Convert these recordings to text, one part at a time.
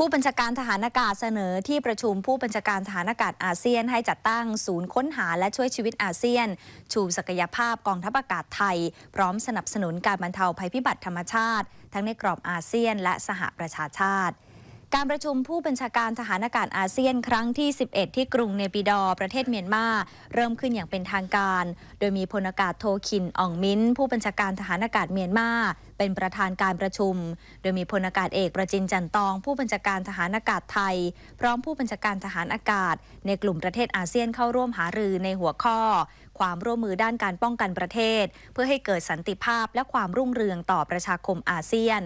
ผู้บัญชาการทหารอากาศเสนอที่ประชุมผู้บัญชาการทหารอากาศอาเซียน ให้จัดตั้งศูนย์ค้นหาและช่วยชีวิตอาเซียน ชูศักยภาพกองทัพอากาศไทย พร้อมสนับสนุนการบรรเทาภัยพิบัติธรรมชาติ ทั้งในกรอบอาเซียนและสหประชาชาติ การประชุมผู้บัญชาการทหารอากาศอาเซียนครั้งที่ 11 ที่กรุงเนปิดอร์ประเทศเมียนมาเริ่มขึ้นอย่างเป็นทางการ โดยมีพลอากาศโทคินอ่องมิ้น ผู้บัญชาการทหารอากาศเมียนมาเป็นประธานการประชุม โดยมีพลอากาศเอกประจินจันตอง ผู้บัญชาการทหารอากาศไทย พร้อมผู้บัญชาการทหารอากาศ ในกลุ่มประเทศอาเซียนเข้าร่วมหารือในหัวข้อ ความร่วมมือด้านการป้องกันประเทศ เพื่อให้เกิดสันติภาพและความรุ่งเรืองต่อประชาคมอาเซียน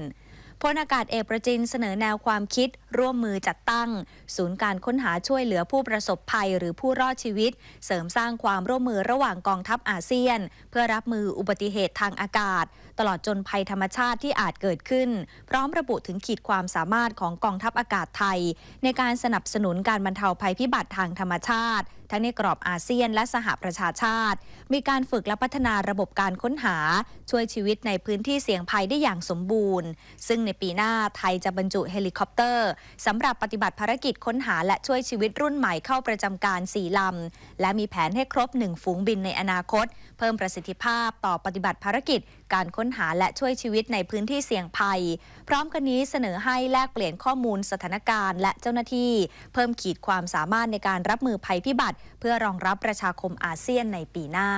พลอากาศเอกประจินเสนอแนวความคิด ร่วมมือจัดตั้ง ศูนย์การค้นหาช่วยเหลือผู้ประสบภัยหรือผู้รอดชีวิต เสริมสร้างความร่วมมือระหว่างกองทัพอาเซียน เพื่อรับมืออุบัติเหตุทางอากาศ ตลอดจนภัยธรรมชาติที่อาจเกิดขึ้น พร้อมระบุถึงขีดความสามารถของกองทัพอากาศไทย ในการสนับสนุนการบรรเทาภัยพิบัติทางธรรมชาติทั้งในกรอบอาเซียนและสหประชาชาติ มีการฝึกและพัฒนาระบบการค้นหา ช่วยชีวิตในพื้นที่เสี่ยงภัยได้อย่างสมบูรณ์ ซึ่งในปีหน้าไทยจะบรรจุเฮลิคอปเตอร์สำหรับปฏิบัติภารกิจค้นหาและช่วยชีวิตรุ่นใหม่เข้าประจำการ 4 ลำ และมีแผนให้ครบ 1 ฝูงบินในอนาคต เพิ่มประสิทธิภาพต่อปฏิบัติภารกิจ การค้นหาและช่วยชีวิตในพื้นที่เสี่ยงภัย พร้อมกันนี้เสนอให้แลกเปลี่ยนข้อมูลสถานการณ์ และเจ้าหน้าที่ เพิ่มขีดความสามารถในการรับมือภัยพิบัติ เพื่อรองรับประชาคมอาเซียนในปีหน้า